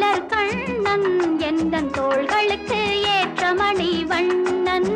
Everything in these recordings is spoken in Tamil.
மலர் கண்ணன் எந்தன் தோள்களுக்கு ஏற்றமணி வண்ணன்?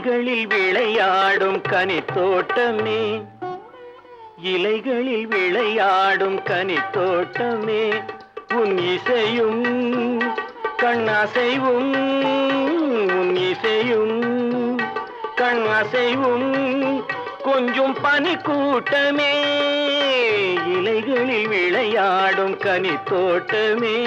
இலைகளில் விளையாடும் கனித்தோட்டமே. இலைகளில் விளையாடும் கனித்தோட்டமே. உன் இசையும் கண்ணாசைவும் உன் இசையும் கண்ணாசைவும் கொஞ்சம் பனி கூட்டமே இலைகளில் விளையாடும் கனித்தோட்டமே.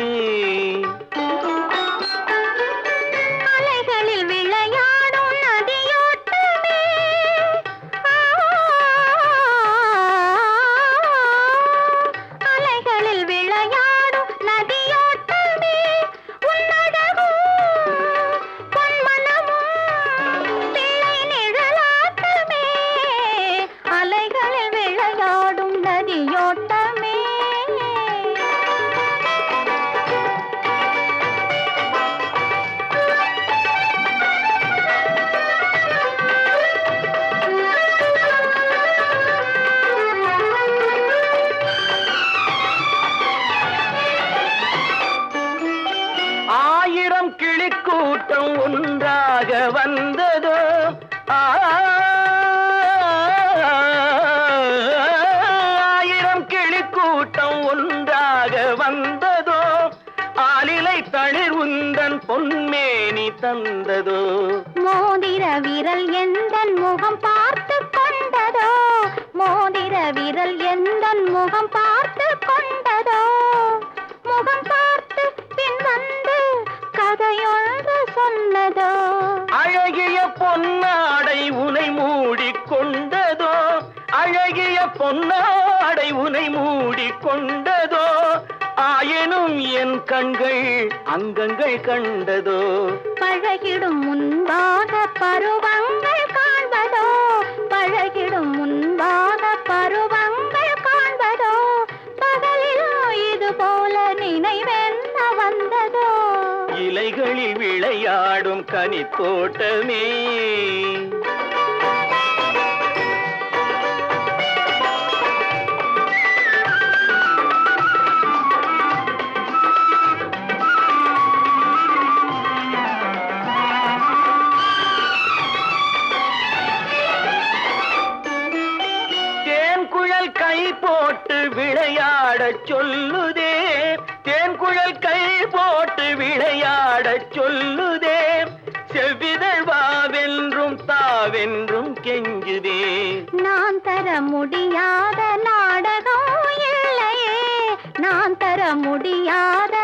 உந்தன் பொன்மேனி தந்ததோ? மோதிர விரல் எந்தன் முகம் பார்த்து கொண்டதோ? மோதிர விரல் எந்தன் கண்கள் அங்கங்கள் கண்டதோ? பழகிடும் முன்பாக பருவங்கள் காண்பதோ? பழகிடும் முன்பாக பருவங்கள் காண்பதோ? பகலிலோ இது போல நினைவென்ன வந்ததோ? இலைகளில் விளையாடும் தேன்குழல் விளையாடச் சொல்லுதே. தேன்குழல் கை போட்டு விளையாடச் சொல்லுதே. செவ்விதழ் வாவென்றும் தாவென்றும் கெஞ்சுதே. நான் தர முடியாத நாடகம் இல்லையே. நான் தர முடியாத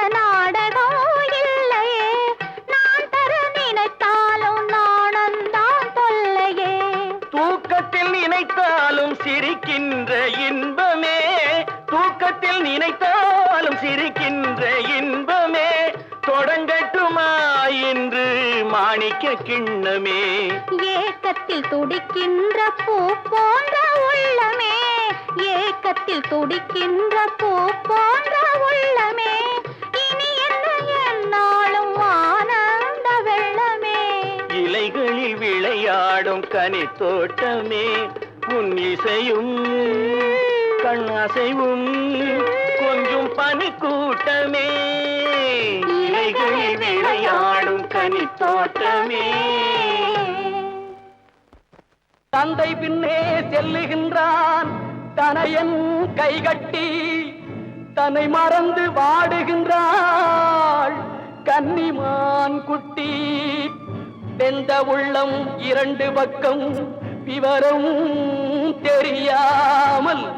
மாணிக்க கிண்ணமே. ஏக்கத்தில் துடிக்கின்ற பூ போன்ற உள்ளமே. ஏக்கத்தில் துடிக்கின்ற பூ போன்ற உள்ளமே. இனி என்ன என்னாலும் ஆனந்த வெள்ளமே. இலைகளில் விளையாடும் கனித்தோட்டமே. உன் இசையும் கண் அசைவும் கொஞ்சம் பனிக்கூட்டமே. இலைகளில் விளையாடும் கனித்தோட்டமே தந்தை பின்னே செல்லுகின்றான் தனையன் கைகட்டி தன்னை மறந்து வாடுகின்றாள். கன்னிமான் குட்டி வெந்த உள்ளம் இரண்டு பக்கம் விவரம் தெரியாமல்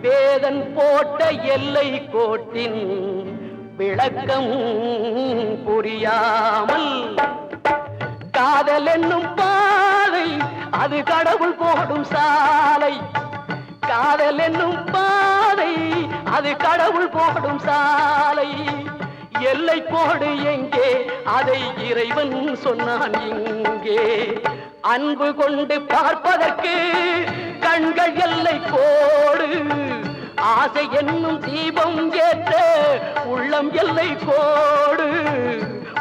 வேதன் போட்ட எல்லை கோட்டின் விளக்கம் புரியாமல் காதல் என்னும் பாதை அது கடவுள் போடும் சாலை. காதல் என்னும் பாதை அது கடவுள் போடும் சாலை. எல்லை கோடு எங்கே? அதை இறைவன் சொன்னான் இங்கே. அன்பு கொண்டு பார்ப்பதற்கு கண்கள் எல்லை கோடு. ஆசை என்னும் தீபம் ஏற்ற உள்ளம் எல்லை கோடு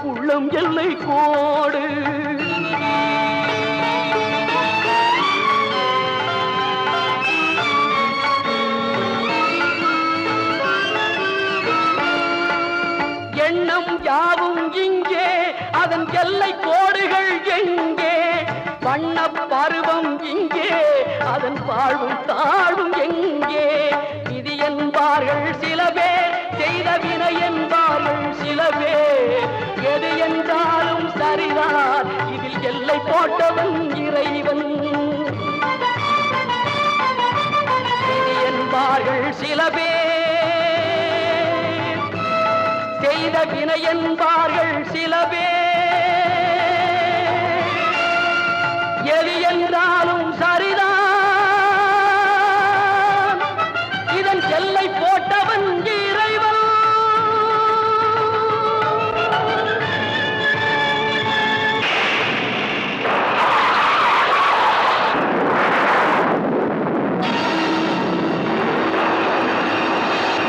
உள்ளம் எல்லை கோடு. எண்ணம் யாவும் இங்கே அதன் எல்லை கோடுகள் எங்கே? வண்ண பருவம் இங்கே அதன் வாழ்வும் தாழ்வும் எங்கே? என்பார்கள் சில பேர் செய்த வினை என்பார்கள் சில பேர். எது என்றாலும் சரிதான் இதில் எல்லை போட்டவன் இறைவன். விதி என்பார்கள் சில பேர் செய்த வினை என்பார்கள் சில பேர். எது என்றால்